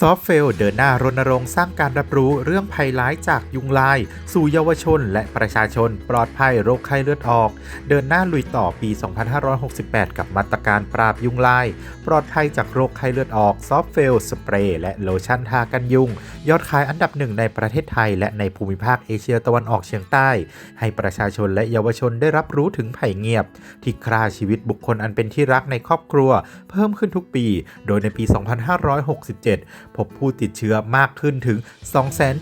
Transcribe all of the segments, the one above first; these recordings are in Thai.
ซอฟเฟลเดินหน้ารณรงค์สร้างการรับรู้เรื่องภัยร้ายจากยุงลาย สู่เยาวชนและประชาชน ปลอดภัยโรคไข้เลือดออก เดินหน้าลุยต่อปี 2568 กับมาตรการปราบยุงลาย ปลอดภัยจากโรคไข้เลือดออกซอฟเฟลสเปรย์และโลชั่นทากันยุง ยอดขายอันดับหนึ่งในประเทศไทย และในภูมิภาคเอเชียตะวันออกเฉียงใต้ ให้ประชาชนและเยาวชนได้รับรู้ถึงภัยเงียบ ที่ฆ่าชีวิตบุคคลอันเป็นที่รักในครอบครัว เพิ่มขึ้นทุกปี โดยในปี 2567 พบผู้ติดเชื้อมากขึ้นถึง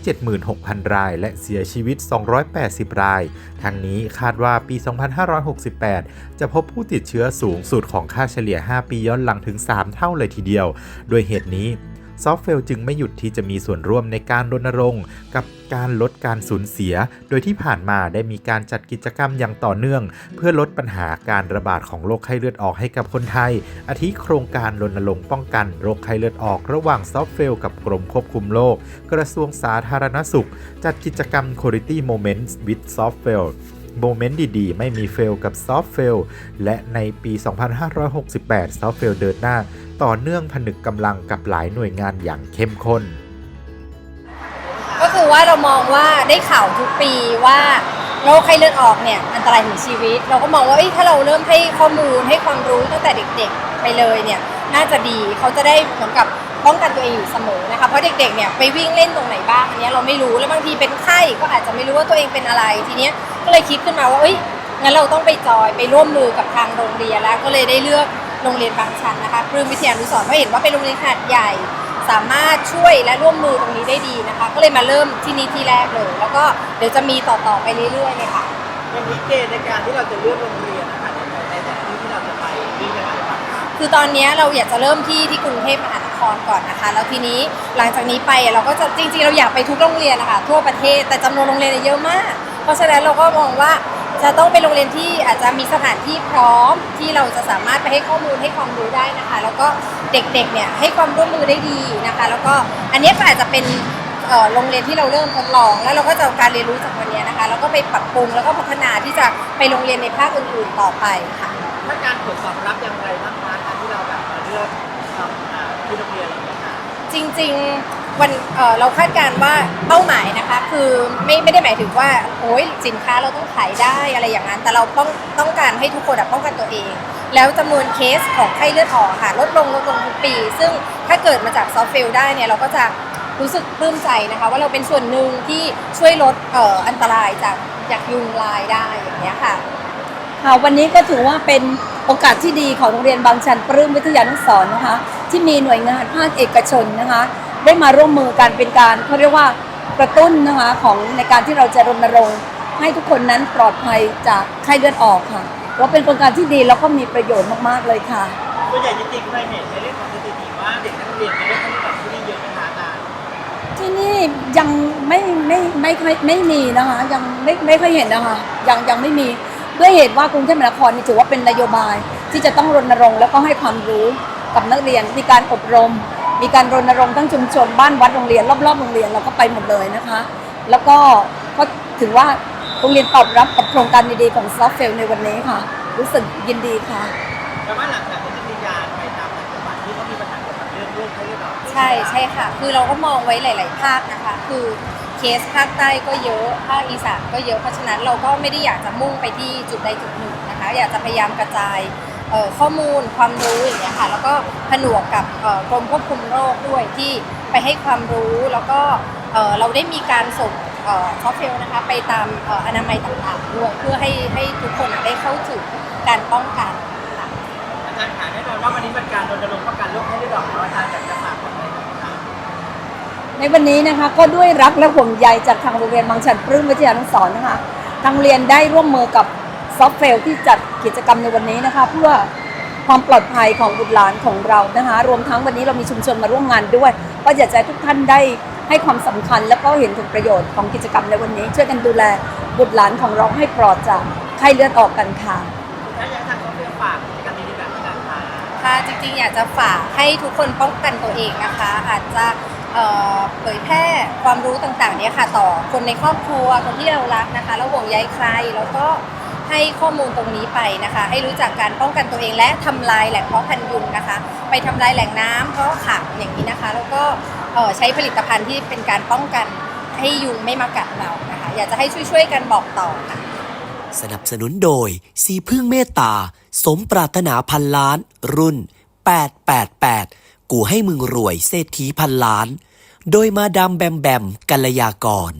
276,000 ราย และเสียชีวิต 280 ราย ทั้งนี้คาดว่าปี 2568 จะพบผู้ติดเชื้อสูงสุดของค่าเฉลี่ย 5 ปีย้อนหลังถึง 3 เท่าเลยทีเดียว โดยเหตุนี้ ซอฟเฟลจึงไม่หยุดที่จะมีส่วนร่วมในการรณรงค์ กับการลดการสูญเสีย โดยที่ผ่านมาได้มีการจัดกิจกรรมอย่างต่อเนื่อง เพื่อลดปัญหาการระบาดของโรคไข้เลือดออกให้กับคนไทย อาทิโครงการรณรงค์ป้องกันโรคไข้เลือดออกระหว่างซอฟเฟลกับกรมควบคุมโรคกระทรวงสาธารณสุข จัดกิจกรรม Quality Moments with Software โมเมนต์ดีๆ ไม่มีเฟลกับซอฟเฟลและในปี 2568 ซอฟเฟลเดินหน้า ต่อเนื่องผนึกกำลังกับหลายหน่วยงานอย่างเข้มข้น ก็คือว่าเรามองว่าได้ข่าวทุกปีว่าโรคไข้เลือดออกเนี่ยอันตรายถึงชีวิต เราก็มองว่าเอ้ถ้าเราเริ่มให้ข้อมูลให้ความรู้ตั้งแต่เด็กๆไปเลยเนี่ยน่าจะดีเขาจะได้เหมือนกับป้องกันตัวเองอยู่เสมอนะคะเพราะเด็กๆเนี่ยไปวิ่งเล่นตรงไหนบ้างอันเนี้ยเราไม่รู้แล้วบางทีเป็นไข้ก็อาจจะไม่รู้ว่าตัวเองเป็นอะไรทีเนี้ย ก็เลยคิดขึ้นมาว่าเอ้ยงั้นเราต้องไปจอยไปร่วมมือกับทางโรงเรียนแล้วก็เลยได้เลือกโรงเรียนบางชันนะคะปรื้มวิทยานุสรณ์เพราะเห็นว่าเป็นโรงเรียนขนาดใหญ่ สามารถช่วยและร่วมมือตรงนี้ได้ดีนะคะ ก็เลยมาเริ่มที่นี่ที่แรกเลย แล้วก็เดี๋ยวจะมีต่อๆไปเรื่อยๆเลยค่ะวันนี้เกณฑ์ในการที่เราจะเลือกโรงเรียนนะคะในในแต่ละที่ที่เราจะไปมียังไงบ้างคะคือตอนนี้เราอยากจะเริ่มที่ที่กรุงเทพมหานครก่อนนะคะ แล้วทีนี้หลังจากนี้ไปเราก็จะจริงๆ เราอยากไปทุกโรงเรียนนะคะทั่วประเทศแต่จำนวนโรงเรียนเยอะมาก เพราะฉะนั้นเราก็มองว่าจะต้องเป็นโรงเรียนที่อาจจะมีสถานที่พร้อมที่เราจะสามารถไปให้ข้อมูลให้ความรู้ได้นะคะ แล้วก็เด็กๆเนี่ยให้ความร่วมมือได้ดีนะคะ แล้วก็อันนี้ก็อาจจะเป็นเอ่อโรงเรียนที่เราเริ่มทดลอง แล้วเราก็จะเอาการเรียนรู้จากวันนี้นะคะแล้วก็ไปปรับปรุงแล้วก็พัฒนาที่จะไปโรงเรียนในภาคอื่นๆต่อไปค่ะถ้าการผลตอบรับอย่างไรบ้างคะการที่เราแบบมาเลือกทำอ่าที่โรงเรียนเราเนี่ยค่ะจริง ๆ วันเอ่อเราคาดการณ์ว่าเป้าหมายนะคะ คือไม่ไม่ได้หมายถึงว่าโอ้ยสินค้าเราต้องขายได้อะไรอย่างนั้น แต่เราต้องต้องการให้ทุกคนอะป้องกันตัวเอง แล้วจำนวนเคสของไข้เลือดออกค่ะลดลงลดลงทุกปี ซึ่งถ้าเกิดมาจากซอฟต์เฟลได้เนี่ยเราก็จะรู้สึกปลื้มใจนะคะ ว่าเราเป็นส่วนหนึ่งที่ช่วยลดเอ่ออันตรายจากจากยุงลายได้อย่างเงี้ยค่ะ ค่ะวันนี้ก็ถือว่าเป็นโอกาสที่ดีของโรงเรียนบางชันปรื้มวิทยานุสรณ์นะคะ ที่มีหน่วยงานภาคเอกชนนะคะ ได้มาร่วมมือกันเป็นการเขาเรียกว่ากระตุ้นนะคะของในการที่เราจะรณรงค์ให้ทุกคนนั้นปลอดภัยจากไข้เลือดออกค่ะว่าเป็นโครงการที่ดีแล้วก็มีประโยชน์มากๆเลยค่ะตัวใหญ่จริงๆเคยเห็นในเรื่องของสถิติว่าเด็กนักเรียนในเรื่องของแบบที่นี่เยอะไหมคะอาจารย์ที่นี่ยังไม่ไม่ไม่ไม่ไม่มีนะคะยังไม่ไม่ค่อยเห็นนะคะยังยังไม่มีด้วยเหตุว่ากรุงเทพมหานครนี่ถือว่าเป็นนโยบายที่จะต้องรณรงค์แล้วก็ให้ความรู้กับนักเรียนมีการอบรม มีการรณรงค์ทั้งชุมชนบ้านวัดโรงเรียนรอบๆโรงเรียนเราก็ไปหมดเลยนะคะ แล้วก็ก็ถือว่าโรงเรียนตอบรับกับโครงการดีๆของซอฟเฟลในวันนี้ค่ะ รู้สึกยินดีค่ะแต่ว่าหลังจากนี้จะมีการไปตามต่างจังหวัดที่เขามีปัญหาเกี่ยวกับเรื่องโรคไข้เลือดออกใช่ใช่ค่ะ คือเราก็มองไว้หลาย ๆ ภาคนะคะ คือเคสภาคใต้ก็เยอะภาคอีสานก็เยอะเพราะฉะนั้นเราก็ไม่ได้อยากจะมุ่งไปที่จุดใดจุดหนึ่งนะคะ อยากจะพยายามกระจายเอ่อ ข้อมูลความรู้อย่างเงี้ยค่ะแล้วก็ผนวกกับกรมควบคุมโรคด้วยที่ไปให้ความรู้แล้วก็เราได้มีการส่งซอฟต์แวร์นะคะไปตามอนามัยต่างๆด้วยเพื่อให้ให้ทุกคนได้เข้าถึงการป้องกันค่ะอาจารย์ขาแน่นอนว่าวันนี้เป็นการรณรงค์ป้องกันโรคไข้เลือดอกแล้อาจารย์อยากจะฝากอะไรกับอาจารในวันนี้นะคะก็ด้วยรักและห่วงใยจากทางโรงเรียนบางชันปลื้มวิทยานุสรนะคะทางเรียนได้ร่วมมือกับ ซอฟเฟลที่จัดกิจกรรมในวันนี้นะคะ เพื่อความปลอดภัยของบุตรหลานของเรานะคะ รวมทั้งวันนี้เรามีชุมชนมาร่วมงานด้วย ก็อยากจะให้ทุกท่านได้ให้ความสำคัญ และก็เห็นถึงประโยชน์ของกิจกรรมในวันนี้ ช่วยกันดูแลบุตรหลานของเราให้ปลอดจากไข้เลือดออกกันค่ะถ้าอยากทางเขาเรียกฝากกิจกรรมดีๆแบบอาจารย์คะค่ะจริงๆอยากจะฝากให้ทุกคนป้องกันตัวเองนะคะ อาจจะเอ่อเผยแพร่ความรู้ต่างๆเนี่ยค่ะ ต่อคนในครอบครัวคนที่เรารักนะคะ แล้วห่วงใยใครแล้วก็ ให้ข้อมูลตรงนี้ไปนะคะ ให้รู้จักการป้องกันตัวเองและทำลายแหล่งเพาะพันธุ์ยุงนะคะ ไปทำลายแหล่งน้ำเพาะขังอย่างนี้นะคะ แล้วก็ใช้ผลิตภัณฑ์ที่เป็นการป้องกันให้ยุงไม่มากัดเรานะคะ อยากจะให้ช่วยๆกันบอกต่อค่ะสนับสนุนโดยสีพึ่งเมตตา สมปรารถนาพันล้าน รุ่น 888 กูให้มึงรวยเศรษฐีพันล้าน โดยมาดามแบมแบมกัลยากร